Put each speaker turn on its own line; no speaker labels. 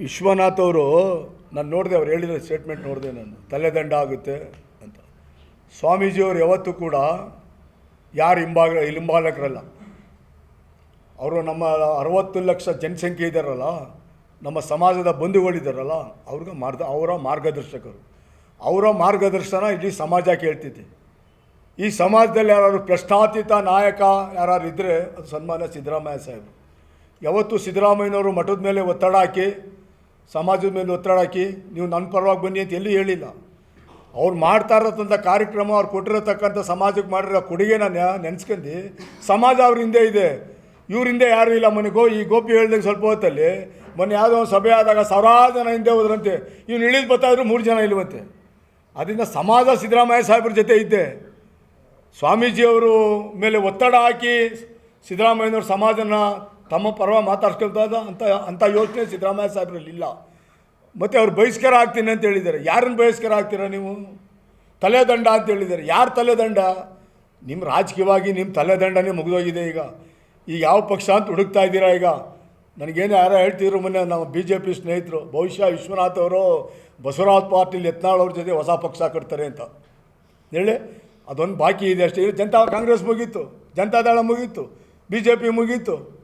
ವಿಶ್ವನಾಥ್ ಅವರು, ನಾನು ನೋಡಿದೆ ಅವ್ರು ಹೇಳಿದ ಸ್ಟೇಟ್ಮೆಂಟ್ ನೋಡಿದೆ ನಾನು ತಲೆದಂಡ ಆಗುತ್ತೆ ಅಂತ. ಸ್ವಾಮೀಜಿಯವರು ಯಾವತ್ತೂ ಕೂಡ ಯಾರು ಹಿಂಬಾಗ, ಹಿಂಬಾಲಕರಲ್ಲ. ಅವರು ನಮ್ಮ ಅರವತ್ತು ಲಕ್ಷ ಜನಸಂಖ್ಯೆ ಇದ್ದಾರಲ್ಲ ನಮ್ಮ ಸಮಾಜದ ಬಂಧುಗಳಿದ್ದಾರಲ್ಲ ಅವ್ರಿಗೆ ಮಾರ್ಗ, ಅವರ ಮಾರ್ಗದರ್ಶಕರು. ಅವರ ಮಾರ್ಗದರ್ಶನ ಇಡೀ ಸಮಾಜ ಕೇಳ್ತಿದ್ದೆ ಈ ಸಮಾಜದಲ್ಲಿ ಯಾರು ಪ್ರಶ್ನಾತೀತ ನಾಯಕ ಯಾರು ಇದ್ದರೆ ಅದು ಸನ್ಮಾನ್ಯ ಸಿದ್ದರಾಮಯ್ಯ ಸಾಹೇಬರು. ಯಾವತ್ತು ಸಿದ್ದರಾಮಯ್ಯನವರು ಮಠದ ಮೇಲೆ ಒತ್ತಡ ಹಾಕಿ ಸಮಾಜದ ಮೇಲೆ ಒತ್ತಡ ಹಾಕಿ, ನೀವು ನನ್ನ ಪರವಾಗಿ ಬನ್ನಿ ಅಂತ ಎಲ್ಲೂ ಹೇಳಿಲ್ಲ. ಅವ್ರು ಮಾಡ್ತಾ ಇರತಕ್ಕಂಥ ಕಾರ್ಯಕ್ರಮ ಅವ್ರು ಕೊಟ್ಟಿರತಕ್ಕಂಥ ಸಮಾಜಕ್ಕೆ ಮಾಡಿರೋ ಕೊಡುಗೆನ ನೆನೆಸ್ಕೊಂಡು, ಸಮಾಜ ಅವ್ರ ಹಿಂದೆ ಇದೆ. ಇವ್ರ ಹಿಂದೆ ಯಾರೂ ಇಲ್ಲ ಮನೆಗೋ ಈ ಗೋಪಿ ಹೇಳ್ದಂಗೆ ಸ್ವಲ್ಪ ಹೊತ್ತಲ್ಲಿ, ಮೊನ್ನೆ ಯಾವುದೋ ಒಂದು ಸಭೆ ಆದಾಗ ಸಾವಿರಾರು ಜನ ಹಿಂದೆ ಹೋದ್ರಂತೆ. ಇವ್ನು ಇಳಿದು ಬರ್ತಾಯಿದ್ರು ಮೂರು ಜನ ಇಲ್ವಂತೆ. ಅದರಿಂದ ಸಮಾಜ ಸಿದ್ದರಾಮಯ್ಯ ಸಾಹೇಬ್ರ ಜೊತೆ ಇದ್ದೆ. ಸ್ವಾಮೀಜಿಯವರು ಮೇಲೆ ಒತ್ತಡ ಹಾಕಿ, ಸಿದ್ದರಾಮಯ್ಯನವ್ರ ಸಮಾಜನ ತಮ್ಮ ಪರವಾಗಿ ಮಾತಾಡ್ಸ್ಕೊಳ್ತದ ಅಂತ ಅಂಥ ಯೋಚನೆ ಸಿದ್ದರಾಮಯ್ಯ ಸಾಹೇಬ್ರಲ್ಲಿ ಇಲ್ಲ. ಮತ್ತು ಅವ್ರು ಬಹಿಷ್ಕಾರ ಆಗ್ತೀನಿ ಅಂತ ಹೇಳಿದ್ದಾರೆ. ಯಾರನ್ನು ಬಹಿಷ್ಕಾರ ಆಗ್ತೀರಾ ನೀವು? ತಲೆದಂಡ ಅಂತ ಹೇಳಿದ್ದಾರೆ. ಯಾರು ತಲೆದಂಡ ನಿಮ್ಮ ರಾಜಕೀಯವಾಗಿ ನಿಮ್ಮ ತಲೆದಂಡನೇ ಮುಗಿದೋಗಿದೆ ಈಗ. ಈಗ ಯಾವ ಪಕ್ಷ ಅಂತ ಹುಡುಕ್ತಾ ಇದ್ದೀರಾ ಈಗ? ನನಗೇನು ಯಾರೋ ಹೇಳ್ತಿದ್ರು ಮೊನ್ನೆ ನಮ್ಮ ಬಿ ಜೆ ಪಿ ಸ್ನೇಹಿತರು. ಬಹುಶಃ ವಿಶ್ವನಾಥ್ ಅವರು ಬಸವರಾಜ್ ಪಾಟೀಲ್ ಯತ್ನಾಳ್ ಅವ್ರ ಜೊತೆ ಹೊಸ ಪಕ್ಷ ಕಟ್ತಾರೆ ಅಂತ. ಹೇಳಿ, ಅದೊಂದು ಬಾಕಿ ಇದೆ ಅಷ್ಟೇ. ಜನತಾ ಕಾಂಗ್ರೆಸ್ ಮುಗೀತು. ಜನತಾದಳ ಮುಗೀತು. ಬಿ ಜೆ ಪಿ ಮುಗೀತು.